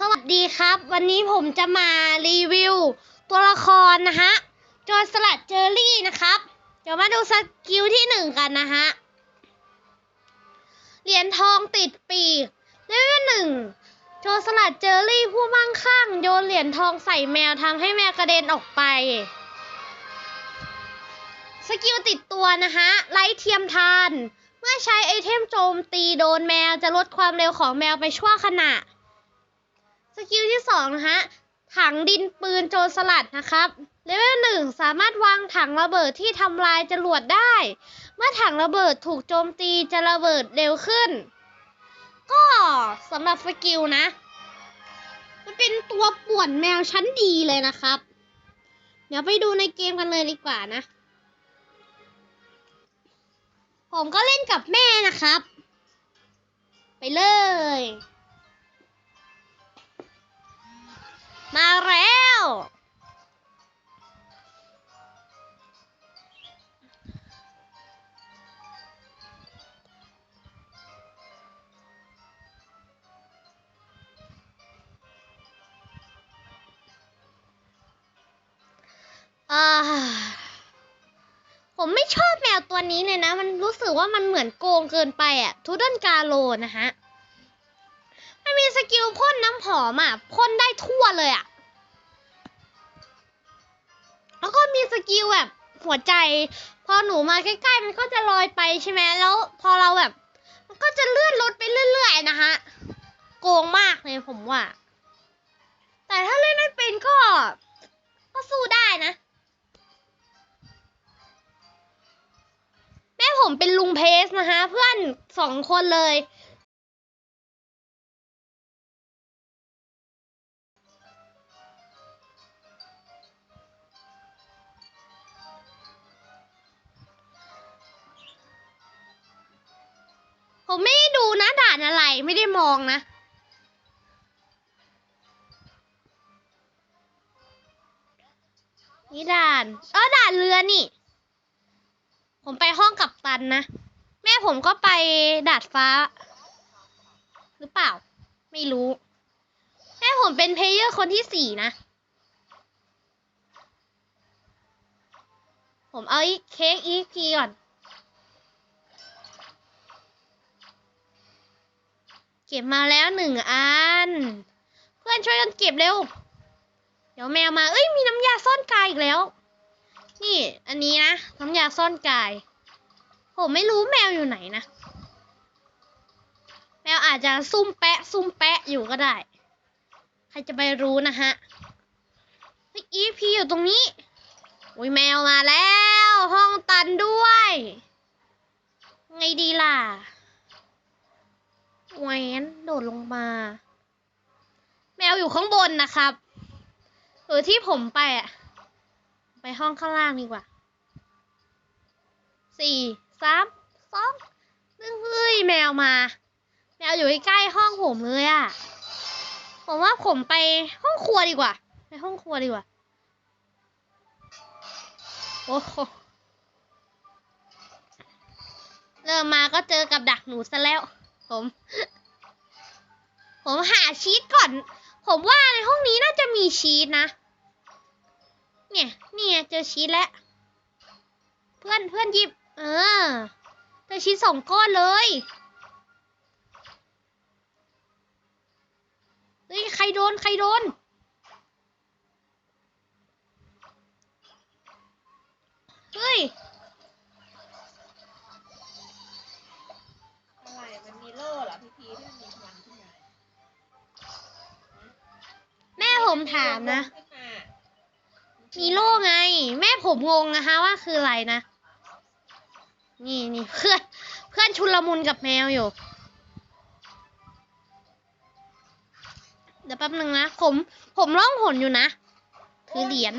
สวัสดีครับ วันนี้ผมจะมารีวิว ตัวละครนะฮะจรสลัดเจอรี่นะครับ เดี๋ยวมาดูสกิลที่หนึ่งกันนะฮะเหรียญทองติดปีกเลเวลหนึ่งโจสลัดเจอรี่ผู้มั่งคั่งโยนเหรียญทองใส่แมวทำให้แมวกระเด็นออกไป สกิลติดตัวนะฮะไล่เทียมทาน เมื่อใช้ไอเทมโจมตีโดนแมวจะลดความเร็วของแมวไปชั่วขณะ สกิลที่สองนะฮะ ถังดินปืนโจรสลัดนะครับ เลเวลหนึ่งสามารถวางถังระเบิดที่ทำลายจรวดได้ เมื่อถังระเบิดถูกโจมตีจะระเบิดเร็วขึ้น ก็สำหรับสกิลนะ มันเป็นตัวป่วนแมวชั้นดีเลยนะครับ เดี๋ยวไปดูในเกมกันเลยดีกว่านะ ผมก็เล่นกับแม่นะครับ ไปเลย มาแล้วอ่าผมไม่ชอบแมวตัวนี้เลยนะ มันรู้สึกว่ามันเหมือนโกงเกินไปอะทูเดนกาโลนะฮะ มันมีสกิลพ่นน้ำหอมอะพ่นได้ทั่วเลยอะ แล้วก็มีสกิลแบบหัวใจ พอหนูมาใกล้ๆ มันก็จะลอยไปใช่ไหมแล้วพอเราแบบ มันก็จะเลื่อนรถไปเรื่อยๆ นะฮะ โกงมากเลยผมว่า แต่ถ้าเล่นไม่เป็นก็ ก็สู้ได้นะ แม่ผมเป็นลุงเพสนะฮะ เพื่อนสองคนเลย ด่านอะไรไม่ได้มองนะ นี่ด่านเออด่านเรือนี่ ผมไปห้องกับตันนะ แม่ผมก็ไปดาดฟ้า หรือเปล่า ไม่รู้ แม่ผมเป็นเพลเยอร์คนที่สี่นะ ผมเอาอีกเค้กอีพีก่อน ก็บมาแล้วหนึ่งอัน เพื่อนช่วยกันเก็บเร็ว เดี๋ยวแมวมาเอ้ยมีน้ำยาซ่อนกายอีกแล้ว นี่อันนี้นะน้ำยาซ่อนกายผมไม่รู้แมวอยู่ไหนนะ แมวอาจจะซุ่มแปะ ซุ่มแปะอยู่ก็ได้ ใครจะไปรู้นะฮะเฮ้ยอีพีอยู่ตรงนี้อุ้ยแมวมาแล้ว ห้องตันด้วย ไงดีล่ะ แหวนโดดลงมา แมวอยู่ข้างบนนะครับหรือที่ผมไปอะไปห้องข้างล่างดีกว่าสี่สามสองหนึ่งเฮ้ยแมวมา แมวอยู่ใกล้ห้องผมเลยอะผมว่าผมไปห้องครัวดีกว่า ไปห้องครัวดีกว่า โอ้โหเริ่มมาก็เจอกับดักหนูซะแล้ว ผม ผมหาชีตก่อน ผมว่าในห้องนี้น่าจะมีชีตนะ เนี่ย เนี่ยเจอชีตแล้ว เพื่อนเพื่อนหยิบ เออเจอชีตสองก้อนเลยเฮ้ยใครโดน ใครโดน เฮ้ย มันมีโล่เหรอพี่พีที่มันมีควันขึ้นมาแม่ผมถามนะ ขึ้มามีโล่ไง แม่ผมงงนะคะว่าคืออะไรนะ นี่นี่เพื่อนเพื่อนชุลมุนกับแมวอยู่ เดี๋ยวแป๊บหนึ่งนะ ผมผมล่องหนอยู่นะ ถือเหรียญ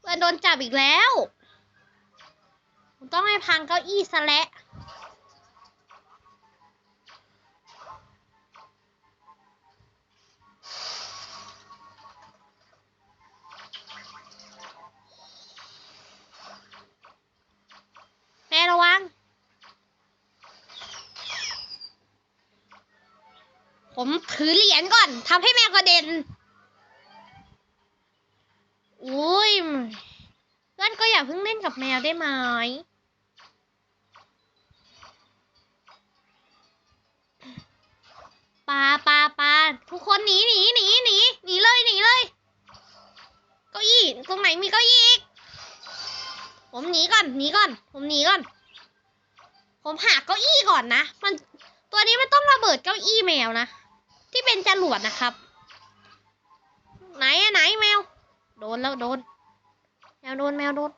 เพื่อนโดนจับอีกแล้ว ผมต้องให้พังเก้าอี้ซะและ้ว ผมถือเหรียญก่อนทำให้แมวกระเด็นอุ้ยเพื่อนก็อย่าเพิ่งเล่นกับแมวได้ไหมปาปาปาทุกคนหนีหนีหนีหนีหนีเลยหนีเลยเก้าอี้ตรงไหนมีเก้าอี้อีกผมหนีก่อนหนีก่อน ผมหนีก่อน ผมหาเก้าอี้ก่อนนะ มันตัวนี้มันต้องระเบิดเก้าอี้แมวนะ ที่เป็นจรวดนะครับ ไหนอะไหนแมว โดนแล้วโดน แมวโดนแมวโดน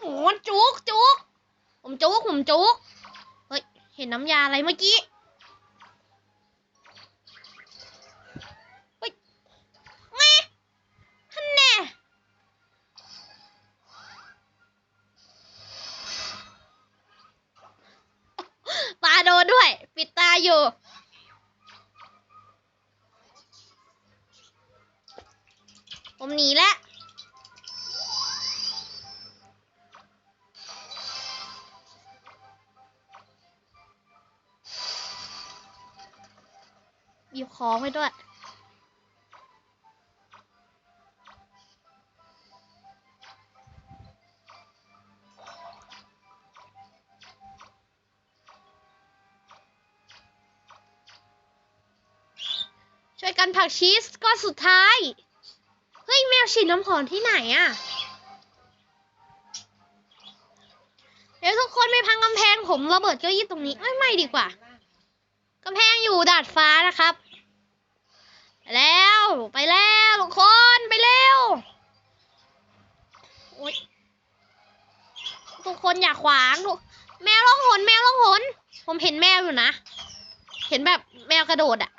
โอ้จุกจุกผมจุกผมจุกเฮ้ยเห็นน้ำยาอะไรเมื่อกี้ โดนด้วย ปิดตาอยู่ ผมหนีแล้วหยิบของไปด้วย กันผักชีสก้อนสุดท้าย เฮ้ย แมวฉีดน้ำหอมที่ไหนอะเดี๋ยวทุกคนไปพังกำแพงผมระเบิดเก้าอี้ตรงนี้เอ้ยไม่ดีกว่ากำแพงอยู่ดาดฟ้านะครับ แล้วไปแล้วทุกคนไปเร็วโอ๊ยทุกคนอย่าขวางทุกแมวล่องหนแมวล่องหนผมเห็นแมวอยู่นะ เห็นแบบแมวกระโดดอะ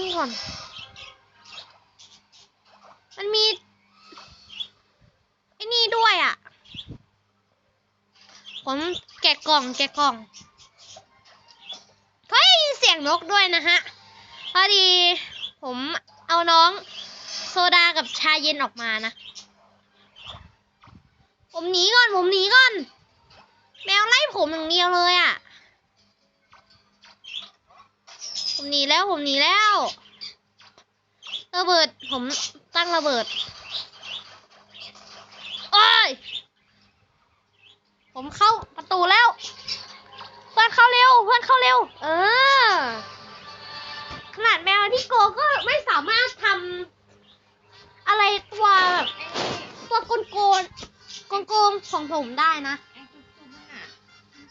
นี่ก่อน มันมีไอ้นี่ด้วยอะ ผมแกะกล่องแกะกล่องเฮ้ยเสียงนกด้วยนะฮะ พอดีผมเอาน้องโซดากับชาเย็นออกมานะ ผมหนีก่อนผมหนีก่อน แมวไล่ผมอย่างเดียวเลยอะ่ ผมหนีแล้วผมหนีแล้ว ระเบิดผมตั้งระเบิด โอ้ย ผมเข้าประตูแล้ว เพื่อนเข้าเร็ว เพื่อนเข้าเร็ว เออ ขนาดแมวที่โกก็ไม่สามารถทำอะไรตัวแบบตัวกลโกนกลโกงของผมได้นะไอ้จุ๊บจุ๊บน่ะ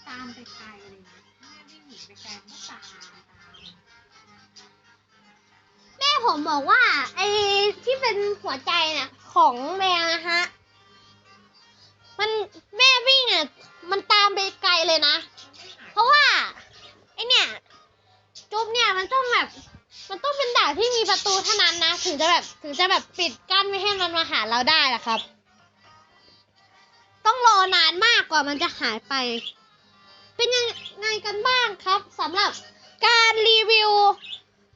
ตามไปไกลเลยนะแม่วิ่งหนีไปไกลมันก็ตาม ผมบอกว่าไอ้ที่เป็นหัวใจเนี่ยของแมวนะฮะ มันแม่วิ่งอะมันตามไปไกลเลยนะ เพราะว่าไอเนี่ย จุ๊บเนี่ยมันต้องแบบ มันต้องเป็นด่านที่มีประตูเท่านั้นนะ ถึงจะแบบถึงจะแบบปิดกั้นไม่ให้มันมาหาเราได้ล่ะครับ ต้องรอนานมากกว่ามันจะหายไป เป็นยังไงกันบ้างครับสำหรับการรีวิว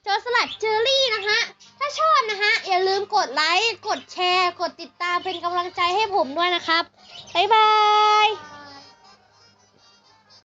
โจรสลัดเจอรี่นะฮะ ถ้าชอบนะฮะ อย่าลืมกดไลค์ กดแชร์ กดติดตามเป็นกำลังใจให้ผมด้วยนะครับ บ๊ายบาย